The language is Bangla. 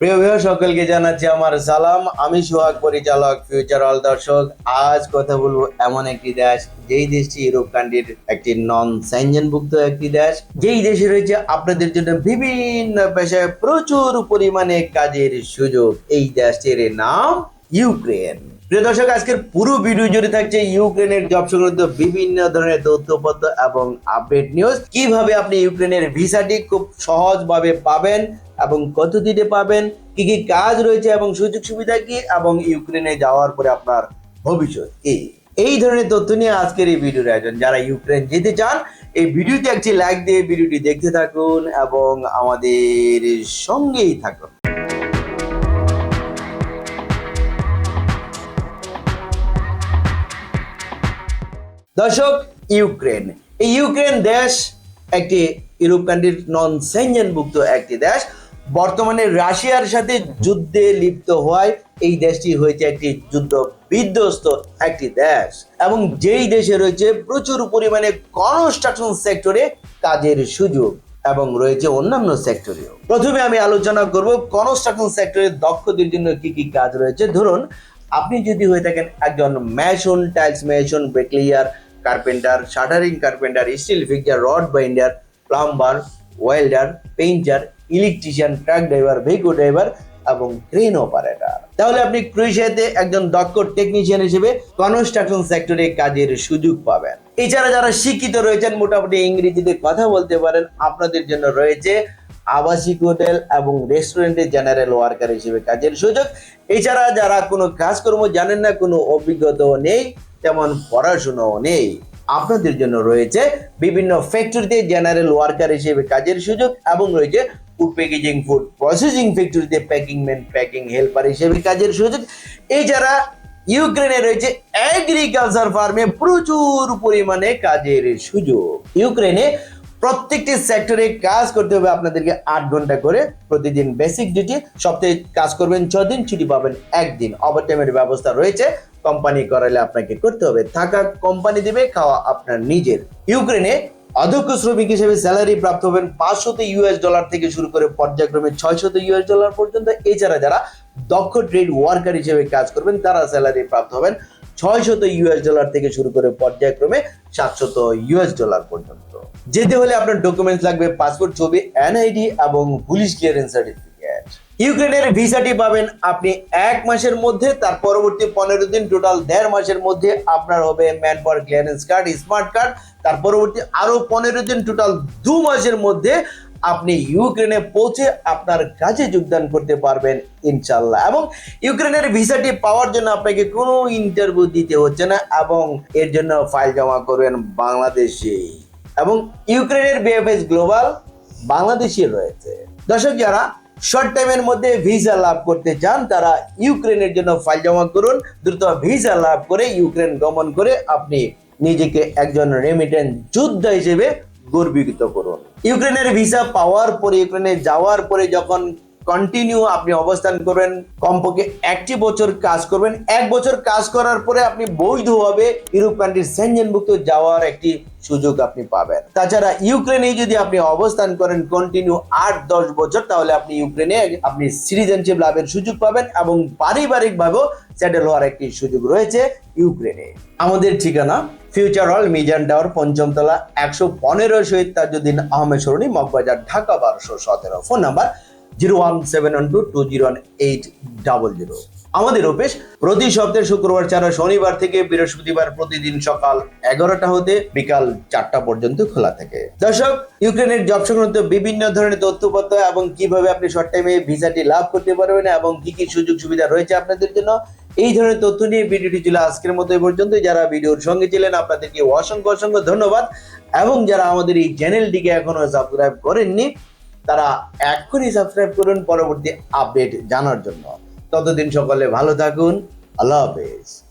প্রিয় সকলকে জানাচ্ছি আমার সালাম। আমি সোহাগ, পরিচালক ফিউচার অল দর্শক। আজ কথা বলব এমন একটি দেশ, যেই দেশটি ইউরোপ কান্ট্রির একটি নন ভুক্ত একটি দেশ। যেই দেশে রয়েছে আপনাদের জন্য বিভিন্ন পেশায় প্রচুর পরিমাণে কাজের সুযোগ। এই দেশটির নাম ইউক্রেন। প্রিয় দর্শক, আজকের পুরো ভিডিও জুড়ে থাকছে ইউক্রেনের জব সংক্রান্ত বিভিন্ন ধরনের তথ্যপত্র এবং আপডেট নিউজ কীভাবে আপনি ইউক্রেনের ভিসাটি খুব সহজভাবে পাবেন এবং কত দিনে পাবেন, কি কি কাজ রয়েছে এবং সুযোগ সুবিধা কি এবং ইউক্রেনে যাওয়ার পরে আপনার ভবিষ্যৎ কি? এই ধরনের তথ্য নিয়ে আজকের এই ভিডিওর আয়োজন। যারা ইউক্রেন যেতে চান, এই ভিডিওতে একটি লাইক দিয়ে ভিডিওটি দেখতে থাকুন এবং আমাদের সঙ্গেই থাকুন। দর্শক, ইউক্রেন। এই ইউক্রেন দেশ একটি ইউরোপ কান্ট্রির নন ভুক্ত একটি দেশ। বর্তমানে রাশিয়ার সাথে যুদ্ধে লিপ্ত হওয়ায় এই দেশটি হয়েছে একটি যুদ্ধ বিধ্বস্ত একটি দেশ। এবং যেই দেশে রয়েছে, প্রচুর পরিমাণে কনস্ট্রাকশন সেক্টরে কাজের সুযোগ এবং রয়েছে অন্যান্য সেক্টরেও প্রথমে আমি আলোচনা করব কনস্ট্রাকশন সেক্টরে দক্ষদের জন্য কি কি কাজ রয়েছে। ধরুন, আপনি যদি হয়ে থাকেন একজন mason tiles mason bricklayer carpenter shuttering carpenter steel fixer rod binder plumber welder painter electrician truck driver vehicle driver এবং ক্রেন অপারেটর তাহলে আপনি ক্রুইশিয়াতে একজন দক্ষ টেকনিশিয়ান হিসেবে কনস্ট্রাকশন সেক্টরে কাজের সুযোগ পাবেন। এছাড়া যারা শিক্ষিত রয়েছেন, মোটামুটি ইংরেজিতে কথা বলতে পারেন, আপনাদের জন্য রয়েছে আবাসিক হোটেল এবং রেস্টুরেন্টে জেনারেল ওয়ার্কার হিসেবে কাজের সুযোগ। এছাড়া যারা কোনো কাজকর্ম জানেন না, কোনো অভিজ্ঞতাও নেই, তেমন পড়াশোনাও নেই। আপনাদের জন্য রয়েছে বিভিন্ন ফ্যাক্টরিতে জেনারেল ওয়ার্কার হিসেবে কাজের সুযোগ এবং রয়েছে ফুড প্যাকেজিং ফুড প্রসেসিং ফ্যাক্টরিতে প্যাকিং ম্যান প্যাকিং হেল্পার হিসেবে কাজের সুযোগ। এছাড়া ইউক্রেনে রয়েছে এগ্রিকালচার ফার্মে প্রচুর পরিমাণে কাজের সুযোগ। ইউক্রেনে প্রত্যেকটি সেক্টরে কাজ করতে হবে আপনাদেরকে আট ঘণ্টা করে প্রতিদিন বেসিক ডিউটি সপ্তাহে কাজ করবেন ছ দিন, ছুটি পাবেন একদিন। ওভার টাইমের ব্যবস্থা রয়েছে কোম্পানি করালে আপনাকে করতে হবে। থাকা কোম্পানি দেবে, খাওয়া আপনার নিজের। ইউক্রেনে অধ্যক্ষ শ্রমিক হিসেবে স্যালারি প্রাপ্ত হবেন পাঁচশত ইউএস ডলার থেকে শুরু করে পর্যায়ক্রমে ছয়শত ইউএস ডলার পর্যন্ত। এছাড়া যারা দক্ষ ট্রেড ওয়ার্কার হিসেবে কাজ করবেন, তারা স্যালারি প্রাপ্ত হবেন ছয়শত ইউএস ডলার থেকে শুরু করে পর্যায়ক্রমে সাতশত ইউএস ডলার পর্যন্ত। যেতে হলে আপনার ডকুমেন্টস লাগবে পাসপোর্ট ছবি এনআইডি এবং পুলিশ ক্লিয়ারেন্স সার্টিফিকেট ইউক্রেনের ভিসাটি পাবেন আপনি এক মাসের মধ্যে, তার পরবর্তী পনেরো দিন টোটাল দেড় মাসের মধ্যে আপনার হবে manpower clearance card smart card তার পরবর্তী আরও পনেরো দিন টোটাল দু মাসের মধ্যে আপনি ইউক্রেনে পৌঁছে আপনার কাজে যোগদান করতে পারবেন ইনশাল্লাহ এবং ইউক্রেনের ভিসাটি পাওয়ার জন্য আপনাকে কোনো ইন্টারভিউ দিতে হচ্ছে না এবং এর জন্য ফাইল জমা করবেন বাংলাদেশে। এবং ইউক্রেনের বিএফএস গ্লোবাল বাংলাদেশে রয়েছে। দর্শক যারা শর্ট টাইমের মধ্যে ভিসা লাভ করতে চান, তারা ইউক্রেনের জন্য ফাইল জমা করুন। দ্রুত ভিসা লাভ করে ইউক্রেন গমন করে আপনি নিজেকে একজন রেমিটেন্স যোদ্ধা হিসেবে গর্বিত করুন। ইউক্রেনের ভিসা পাওয়ার পরে, ইউক্রেনে যাওয়ার পরে যখন কন্টিনিউ আপনি অবস্থান করবেন, কমপক্ষে একটি বছর কাজ করবেন। এক বছর কাজ করার পরে আপনি বৈধভাবে ইউরোপ কান্ট্রির সেনজেনভুক্ত যাওয়ার একটি সুযোগ আপনি পাবেন। তাছাড়া ইউক্রেনে যদি আপনি অবস্থান করেন কন্টিনিউ আট দশ বছর, তাহলে আপনি ইউক্রেনে আপনি সিটিজেনশিপ লাভের সুযোগ পাবেন এবং পারিবারিক ভাবেও সেটেল হওয়ার একটি সুযোগ রয়েছে ইউক্রেনে। আমাদের ঠিকানা ফিউচার হল মিজান টাওয়ার পঞ্চমতলা একশো পনেরো শহীদ তাজুদ্দিন আহমেদ সরণি, মগবাজার, ঢাকা বারোশো সতেরো। Phone number zero one seven one two two zero one eight double zero. আমাদের অফিস প্রতি সপ্তাহে শুক্রবার ছাড়া শনিবার থেকে বৃহস্পতিবার প্রতিদিন সকাল এগারোটা হতে বিকাল চারটা পর্যন্ত খোলা থাকে। দর্শক, ইউক্রেনের জব সংক্রান্ত বিভিন্ন ধরনের তথ্যপত্র এবং কীভাবে আপনি শর্ট টাইমে ভিসাটি লাভ করতে পারবেন এবং কি কি সুযোগ সুবিধা রয়েছে আপনাদের জন্য, এই ধরনের তথ্য নিয়ে ভিডিওটি ছিল আজকের মতো এই পর্যন্ত। যারা ভিডিওর সঙ্গে ছিলেন, আপনাদেরকে অসংখ্য অসংখ্য ধন্যবাদ এবং যারা আমাদের এই চ্যানেলটিকে এখনও সাবস্ক্রাইব করেননি তারা এখনই সাবস্ক্রাইব করুন পরবর্তী আপডেট জানার জন্য। ততদিন সকলে ভালো থাকুন। আল্লাহ হাফেজ।